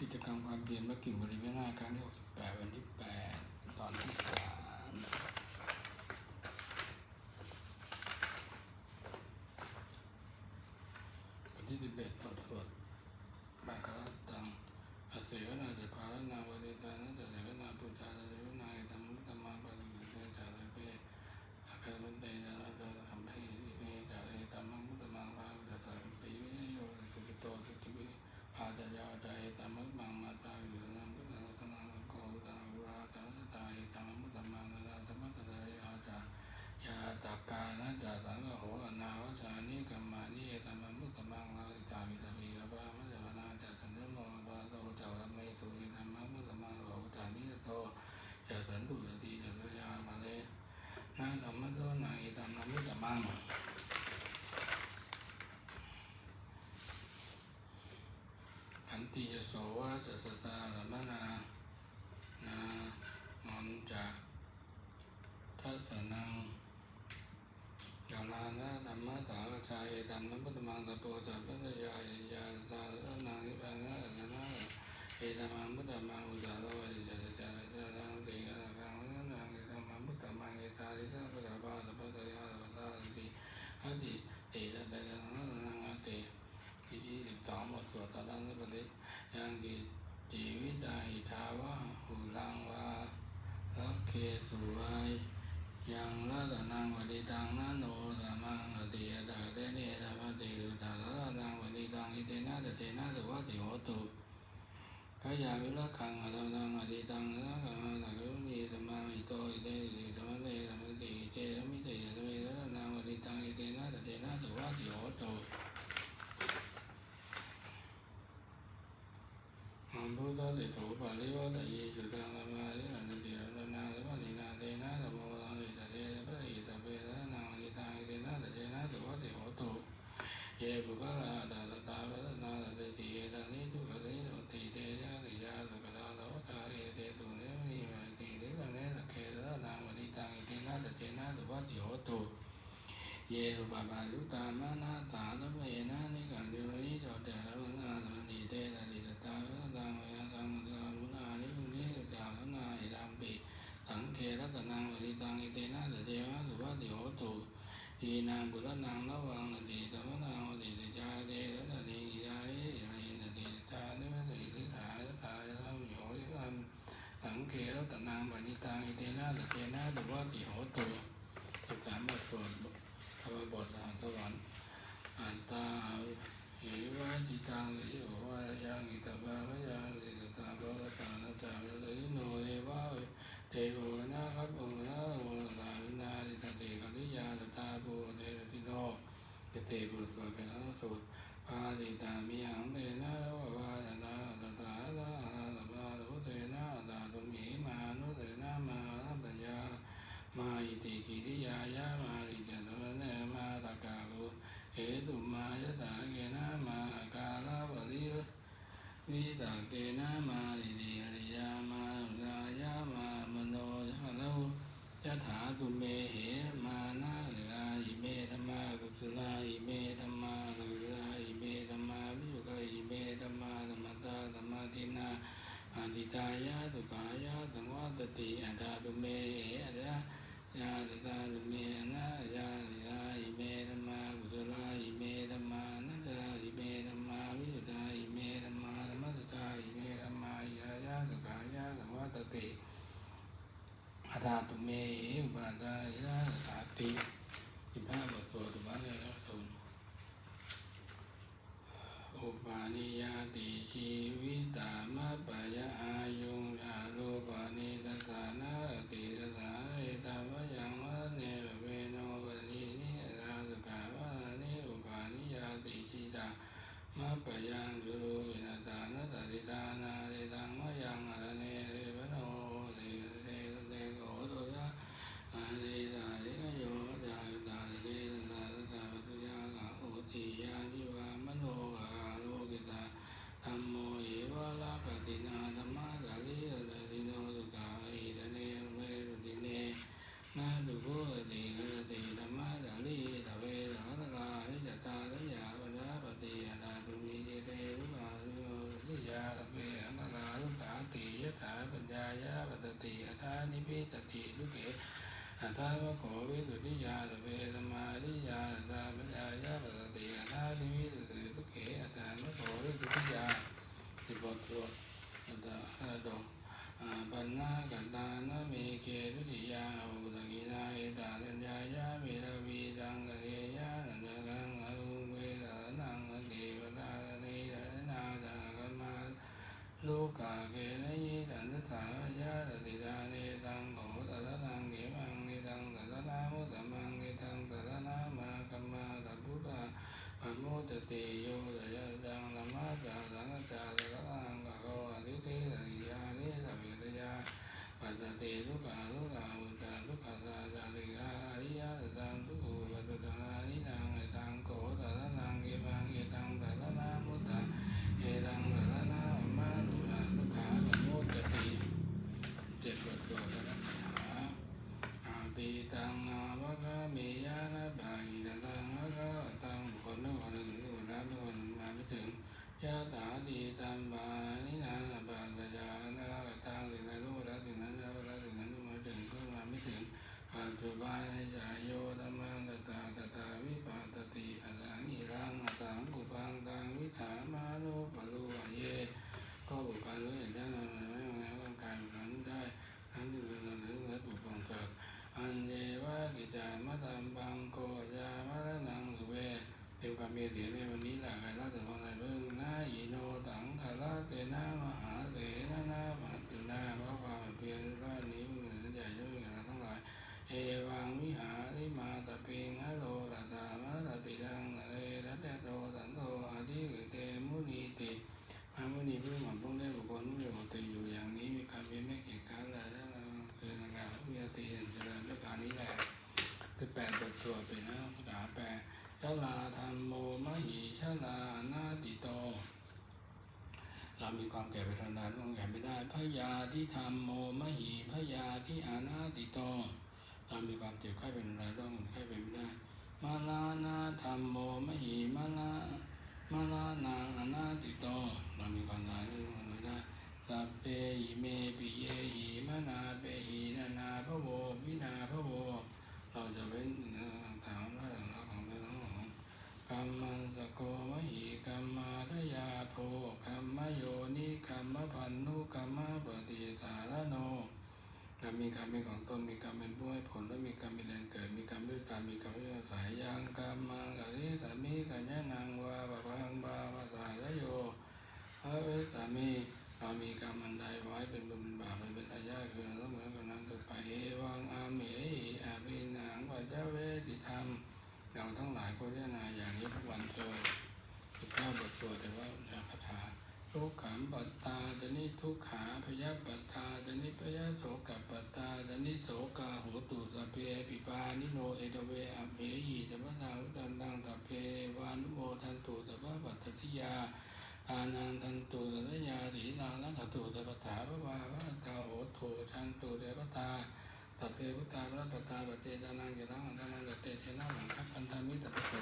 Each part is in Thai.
กิจกรรมความเพียรมกิ่งบริเวณหน้าครั้งที่68 วันที่ 8 ตอนที่3วันที่11ตอนสวดบาคารัตังอาเสวนาจะพารนาวเดตานะจะเสวนาปุชาจะเสวนาธรรมธรรมังปฏิบัติเตจาระเปอาคารันเตนะระเดธรรมเพสิเมจาระธรรมังพุทธมังภาวิตาสัมปิวิโยสุขิโตสุขิวิอาจยาจายธรรมังมังมาตาวินังพุทธังธนังโกตาอุราตาตายธรรมังพุทธมังนาธรรมะตายอาจา ยาตากานะจาสังกโหอนาวชานิกัมมานิเอตัมมุตตมังลาอิตามิตามิกบามะจาวนาจัสันเดโมบาโตจาวเมตุอิธัมมัมุตตมังโหจามิโตจัสันตุยติจัตยามาเลนะธรรมะโตนาอิตัมมัมุตตมังอัน ติยโสวะจัสตาธรรมนานามนจะทัสสนังยาลานะธรรมะสาวชายธรรมะพุทธมังตะโพจัปปัญญายยาตาละนังนิพพานะนะนะเอธรรมังพุทธมังอุตตะโลวิจารจารจารังติกะรังนะนังเอธรรมังพุทธมังเอตาลิสังพุทธบาตะปัตตยาตะปัตตาติอะติติตะตะนังนังอะติทีที่สิบสองบทสวดตอนนั้นปฏิยังกิจีวิตาอิทาวะหุลังวาสักเคสุวาย ยังรัตนังวดิ ตังนาโนสามังอติยตาเตเนธรรมติรุตารัตนังวดิตังอิเตนะตเตนะสุวัติโหตุขยาวิรักขังอรนังอดิตังนะกังตะกุมีธรรมาอิโตอิเตติธรรมเตธรรมติเจรรมิเตยะเมรัตนังวดิตังอิเตนะตเตนะสุวัติโหตุอัมพุทธะติโถปะริวัตยิสุตังธรรมาริอันติรัตนาสัมปนินาเตนะธรรมโมตังติตะเตนะปะอิตะเปรัตนังวดิตังอิเตนะตเตนะสุวัติโหตุ เยบุคลาดาลตาวัฒนาเตติเยตันิทุกะนิโนติเตยะริยาสุกะลาโลกาเอเตตุเนมิมันติเรตะเนสะเคระนางวดิตังอิเตนะตเตนะสุวัติโหตุเยสุ ปปายุตามานาตาลเมนะนิกังเดวนิโตเตระวนาสัมติเตนะติตาวัตังเวตังกาลุนานิพุนิจาลนาอิรัมปิสังเคระตนังวดิตังอิเตนะตเตนะสุวัติโหตุทีนางบุรนังระวังนติธรรมนางวติจาเดรตติกิยาเอยาอินติจานิวัติทิสายตายะมโยยรัมสังเกระตนางวนิตังอิเตนะตเตนะตุวัติโหตุสิบสามบทสวด ธรรมบทอาหารสวรรค์อันตาหิวะจิตังลิโอวะยังอิตบะวะยังอิตตาบะวะตานะจาเวลิโนเอวะเทโวนะคัปโอนะโอลานาติตติกริยาตตาภูเทติโนเกเตบุตรเป็นอนุสุตปาติตามิหังเตนะวะวาจนะตตาตาตบาตุเตนะตาตุมิมานุเตนะมาลัตยามาอิติกิริยายามาริ มาตะกาลุเหตุมายตาเกนะมาอากาลาวริวิตาเกนะมาริริหริยามารายามามโนหะโลยะถาตุเมเหมานะเรอาอิเมธรรมากุสุลาอิเมธรรมากุสุลาอิเมธรรมาวิยุกอิเมธรรมาธรรมตาธรรมตินาอาติตายะตุกายะสังวัตติอัตตาตุเมอะระยาติตาตุเมนะยาติตาอิเมธัมมากุศลาอิเมธัมมานะจาอิเมธัมมาวิจุตาอิเมธัมมาธรรมสจาอิเมธัมมายายะตุกายะสังวัตติอัตตาตุเมอุปาทายะสาติสิบห้าบทสวดอุปาทายะสูตร อุปาณิยติชีวิตามะปะยะอายุงอาโลปานิตสสานาติสสาเอตามะยังวะเนเวโนวะนินิราสกาวะนิอุปาณิยติชิตามะปะยังจุรุวินาตานะตติตานาเรตังมะยังอรเนเรวโนเรเรเรโกโตยะอาเรตาเรโยมะจายุตาเรตัสสะตัสสะปตุยากะโอติยานิวามโนกะโลกิตาธัมโมเอวะลากตินาธัมมะกะลิยะตติโนสุกาอิตเนเวรุติเนนาตุโกติกะติธัมมะกะลิตเวระตะกาหิจตาตยาปะยาปฏิยานาตุมิเจเตรุกาโยติยาตเวอันายะปัตติอัฏฐานิพิตติลุเก อัฏฐามะโขวิสุทธิยาสเปสมาธิยาอัฏฐามยายะปัตติอัฏฐานิพิตติลุเกอัฏฐามะโขวิสุทธิยาสิบบทสวดอัฏฐาดอกอาปันนากันตานะเมเกตุติยาอุตกินาเอตาลัญญายาเมรวีดังกเรยานันจะรังอรุเวตานังอเกวตาเนยนาจากันมาลูกาเกนยิตันตถายาตติดา จุบันจายโยธรรมังตตาตตาวิปัสสติอัตังอิรังอัตังกุปังตังวิถามานุปรุวะเยก็บุคคลรู้เห็นได้ในไม่ไม่ร่างกายนั้นได้ทั้งที่เป็นเรื่องและบุคคลเถิดอันเยวะกิจามะตัมบังโกยามะระนังสุเวเป็นความเมียเดียนวันนี้หลากหลายราชวังในเรื่องนาอิโนตังคาราเตนามหาเตนะนามาตุนาเพราะความเพียรว่านี้มันเหมือนใหญ่ย่อยกันทั้งหลาย เอวังวิหาริมาตะเปิงฮะโลละตามะตะปิดังเอระเตโตสันโตอาทิกเตมุนีติ พระมุนีผู้หวังต้องได้บุคคลผู้อยู่ติอยู่อย่างนี้มีความเป็นไม่เกียจค้านและและคือการผู้ยติเห็นเจริญด้วยการนี้แหละคือแปดบทสวดเป็นนะภาษาแปลชลาธรรมโมมหิชลานาติโต เรามี ความแก่ไปทางใดต้องแก่ไม่ได้พยาที่ธรรมโมมหิพยาที่อานาติโตเรามีความเจ็บไข้เป็นอะไรต้องไข้เป็นไม่ได้ มาลานาธรรมโมมหิมาลามาลานาอนาติโตเรามีความตายไม่รู้อะไรได้สัพเพหิเมปิเยหิมานาเปหินานาพระโววินาพระโวเราจะเว้นเนื้อต่างๆและต่าของเรื่องของกรรมสโกมหิกรรมาทยาโทกรรมโยนิกรรมพันธุกรรมปฏิสารโน เรามีกรรมเป็นของตนมีกรรมเป็นผู้ให้ผลและมีกรรมเป็นแดนเกิดมีกรรมด้วยการมีกรรมด้วยอายยังกรรมังกะริสามิกัญญานังวาปะพังบาปะสายโยพระเวสสามีเรามีกรรมอันใดไว้เป็นบุญเป็นบาปเป็นเป็นอาญาคือเราต้องเหมือนกันนั้นต่อไปวังอาเมหิอาภินังปัจจเวติธรรมเราทั้งหลายก็เรียนาอย่างนี้ทุกวันเถิดสิบเก้าบทสวดแต่ว่าคาถาทุกขังปัตตาตนิทุกขาพยาปัตตาตนิพยาโสกับปัตตาตนิโสกาโหตุสพเพปิปา นิโนเอตเวอเพหิสัพะทาวุตันตังสัพเพวานุโมทันตุสัพะปัตติยาทานังทันตุสัพยาถีนานัขตุสัพพะถาพระวาพระตาโหตุชันตุเดวตาสัพเพพุตตาพระปัตตาปเจตานังเกลังอันตนังกเตเชนะหลังคัพันธมิตรปโส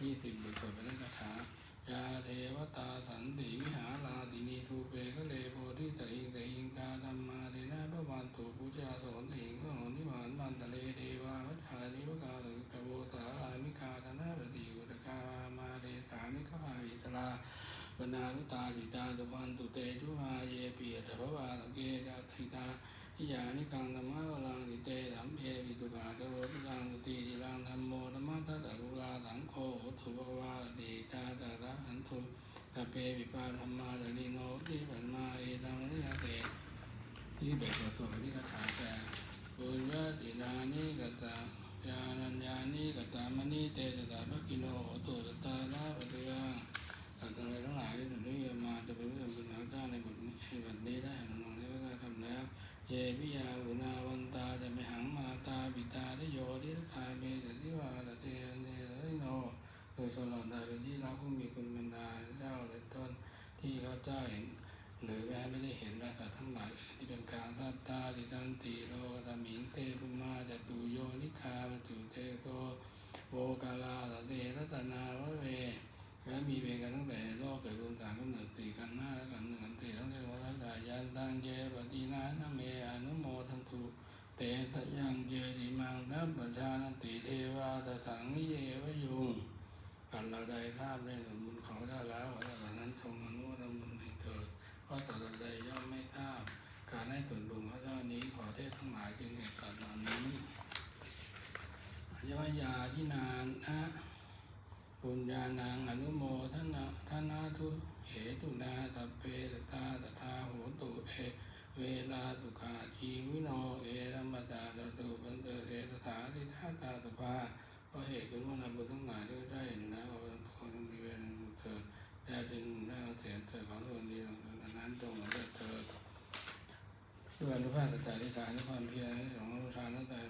ยี่สิบบทสวดเป็นคาถายาเทวตาสันติวิหาราตินีทูปกะเลโพธิตอิงตอิงตาธรรมาเดนะพระวันตุปุจาโสนติงก็หนิมานมันตะเลเทวาวัชานิวกาตุตโวสาอามิคาธนาปฏิอุตกามาเดสามิขภาอิตราบนาลุ ตาจิตาตุวันตุเตจุมาเยปียตภวาลเกดาทิตาทิยานิกังธรรมะวลังติเตสัมเพวิตุกาตโรตุลังตุติจิรังธรรมโมธรรมะทัตตะกุลาสังโฆโหตุภควาเดชาตาระหันตุสัพเพวิปาธรรมาดลิโนทิปันมาเอตังนิยเตที่เบกสวดที่คาถาแต่ปุญญาตินานิกตายานัญญานิกตามณีเตตตาภกิโนโหตุตตาลาปฏิยัง เยวิยาอุณาวันตาจะไม่หังมาตาปิตาได้โยทิสทาเมจะทิวาตเตเนรโนโดยสลอดได้เป็นที่รักผู้มีคุณบรรดาเจ้าและต้นที่เขาเจ้าเห็น หรือแม้ไม่ได้เห็นราสัตทั้งหลายที่เป็นกลางตาตาดิตันติโลกตามิงเตปุมาจะตุโยนิคาปตุเตโกโวกาลาสเตรัตนาวะเว และมีเวรกันตั้งแต่โลกเกิดดวงต่างกำเนิดสี่กันหน้าและกันหนึ่งกันสี่ทั้งเทวทัตตายันตังเยปฏินาสยังเจติมังนับประชานติเทวาตถังนิเยวยุงกันเราใดทราบได้ส่วนบุญของเราแล้วว่าเหล่านั้นทรงอนุโมทนาบุญให้เกิดก็ต่อใดย่อมไม่ทราบการให้ส่วนบุญของเจ้านี้ขอเทศทั้งหลายจึงเกิดกันนี้อายวยาที่นานนะ ปุญญานังอนุโมทนาทนาทุเหตุนาตัเปตตาตถาโหตุเอเวลาตุขาชีวิโนเอรัมมตาตตุปันเตเอสถาทิทาตาตุภาเพราะเหตุเป็นว่านำบุญทั้งหลายด้วยได้เห็นแล้วว่าพอมีเวรเถิดแต่จึงได้เสียเถิดของส่วนดีของส่วนนั้นจงมาเถิดเถิดด้วยอนุภาพสัจจะที่การและความเพียรของรู้ทานตั้งแต่